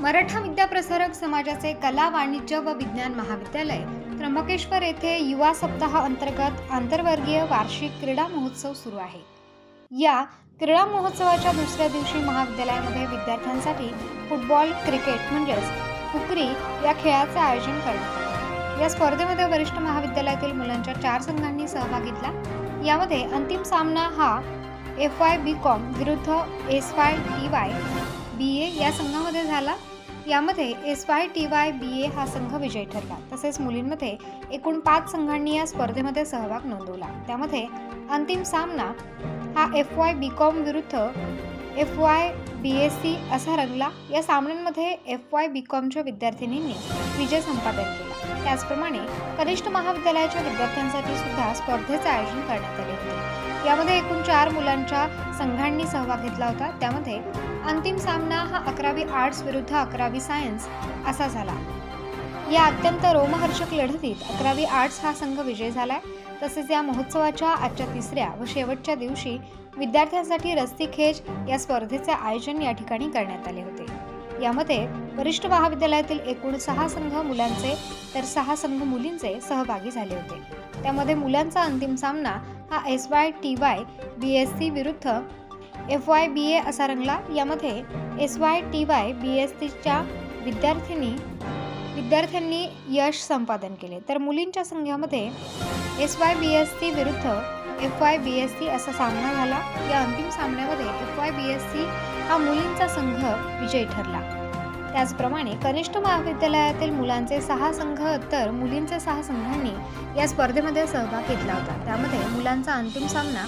मराठा विद्याप्रसारक समाजाचे कला वाणिज्य व विज्ञान महाविद्यालय त्र्यंबकेश्वर येथे युवा सप्ताह अंतर्गत आंतरवर्गीय वार्षिक क्रीडा महोत्सव सुरू आहे. या क्रीडा महोत्सवाच्या दुसऱ्या दिवशी महाविद्यालयामध्ये विद्यार्थ्यांसाठी फुटबॉल क्रिकेट म्हणजेच कुकरी या खेळाचे आयोजन करण्यात आले. या स्पर्धेमध्ये वरिष्ठ महाविद्यालयातील मुलांच्या चार संघांनी सहभाग घेतला. यामध्ये अंतिम सामना हा एफ वाय बी कॉम विरुद्ध S Y D Y B A या संघामध्ये झाला. यामध्ये S Y T Y B A हा संघ विजयी ठरला. तसेच मुलींमध्ये एकूण पाच संघांनी या स्पर्धेमध्ये सहभाग नोंदवला. त्यामध्ये अंतिम सामना हा एफ वाय बी कॉम विरुद्ध F Y B S C असा रंगला. या सामन्यांमध्ये एफ वाय बी कॉमच्या विद्यार्थिनींनी विजय संपादन केला. त्याचप्रमाणे कनिष्ठ महाविद्यालयाच्या विद्यार्थ्यांसाठी सुद्धा स्पर्धेचे आयोजन करण्यात आले होते. यामध्ये एकूण चार मुलांच्या संघांनी सहभाग घेतला होता. त्यामध्ये अंतिम सामना हा अकरावी आर्ट्स विरुद्ध अकरावी सायन्स असा झाला. या अत्यंत रोमहर्षक लढतीत अकरावी आर्ट्स हा संघ विजय झालाय. तसेच या महोत्सवाच्या आजच्या तिसऱ्या व शेवटच्या दिवशी विद्यार्थ्यांसाठी रस्सीखेच या स्पर्धेचे आयोजन या ठिकाणी करण्यात आले होते. यामध्ये वरिष्ठ महाविद्यालयातील एकूण सहा संघ मुलांचे तर सहा संघ मुलींचे सहभागी झाले होते. त्यामध्ये मुलांचा अंतिम सामना हा S Y T Y B S C विरुद्ध एफ वाय बी ए असा रंगला. यामध्ये S Y T Y B S सीच्या विद्यार्थिनी विद्यार्थ्यांनी यश संपादन केले. तर मुलींच्या संघामध्ये S Y B S C विरुद्ध F Y B S C असा सामना झाला. या अंतिम सामन्यामध्ये F Y B S C हा मुलींचा संघ विजयी ठरला. त्याचप्रमाणे कनिष्ठ महाविद्यालयातील मुलांचे सहा संघ तर मुलींचे सहा संघांनी या स्पर्धेमध्ये सहभाग घेतला होता. त्यामध्ये मुलांचा अंतिम सामना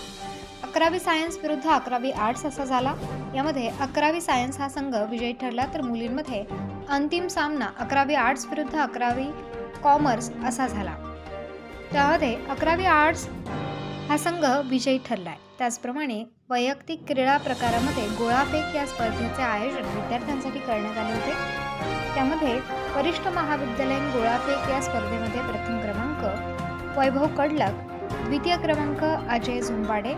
अकरावी सायन्स विरुद्ध अकरावी आर्ट्स असा झाला. यामध्ये अकरावी सायन्स हा संघ विजयी ठरला तर मुलींमध्ये अंतिम सामना अकरावी आर्ट्स विरुद्ध अकरावी कॉमर्स असा झाला. त्यामध्ये अकरावी आर्ट्स हा संघ विजयी ठरलाय. त्याचप्रमाणे वैयक्तिक क्रीडा प्रकारामध्ये गोळाफेक या स्पर्धेचे आयोजन विद्यार्थ्यांसाठी करण्यात आले होते. त्यामध्ये वरिष्ठ महाविद्यालयीन गोळाफेक या स्पर्धेमध्ये प्रथम क्रमांक वैभव कडलक द्वितीय क्रमांक अजय झुंबाडे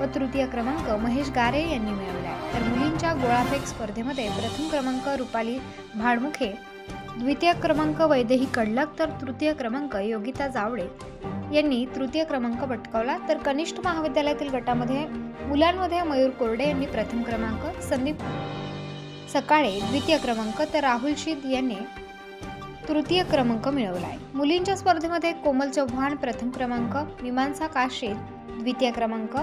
व तृतीय क्रमांक महेश गारे यांनी मिळवला आहे तर मुलींच्या गोळाफेक स्पर्धेमध्ये प्रथम क्रमांक रुपाली भाडमुखे द्वितीय क्रमांक वैदेही कडलक तर तृतीय क्रमांक योगिता जावडे यांनी तृतीय क्रमांक पटकावला. तर कनिष्ठ महाविद्यालयातील गटामध्ये मुलांमध्ये मयूर कोरडे यांनी प्रथम क्रमांक संदीप सकाळे द्वितीय क्रमांक तर राहुल शीद यांनी तृतीय क्रमांक मिळवला आहे मुलींच्या स्पर्धेमध्ये कोमल चव्हाण प्रथम क्रमांक मीमांसा काशीद द्वितीय क्रमांक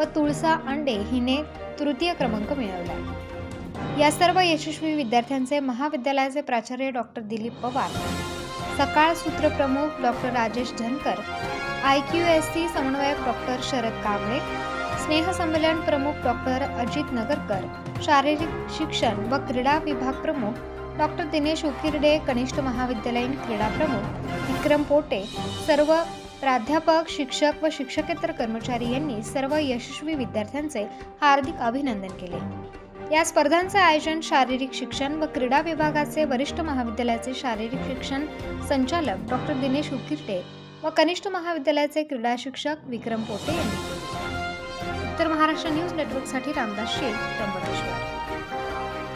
व तुळसा अंडे हिने तृतीय क्रमांक मिळवला. या सर्व यशस्वी विद्यार्थ्यांचे महाविद्यालयाचे प्राचार्य doctor Dilip Pawar Sakal सूत्रप्रमुख doctor Rajesh Dhankar I Q S C समन्वयक डॉक्टर शरद कांबळे स्नेहसंमेलन प्रमुख डॉक्टर अजित नगरकर शारीरिक शिक्षण व क्रीडा विभाग प्रमुख डॉक्टर दिनेश उकिरडे कनिष्ठ महाविद्यालयीन क्रीडा प्रमुख विक्रम पोटे सर्व प्राध्यापक शिक्षक व शिक्षकेतर कर्मचारी यांनी सर्व यशस्वी विद्यार्थ्यांचे हार्दिक अभिनंदन केले. या स्पर्धांचे आयोजन शारीरिक शिक्षण व क्रीडा विभागाचे वरिष्ठ महाविद्यालयाचे शारीरिक शिक्षण संचालक डॉक्टर दिनेश उकिरटे व कनिष्ठ महाविद्यालयाचे क्रीडा शिक्षक विक्रम पोटे यांनी उत्तर महाराष्ट्र न्यूज नेटवर्कसाठी रामदास शेख त्र्यंबकेश्वर.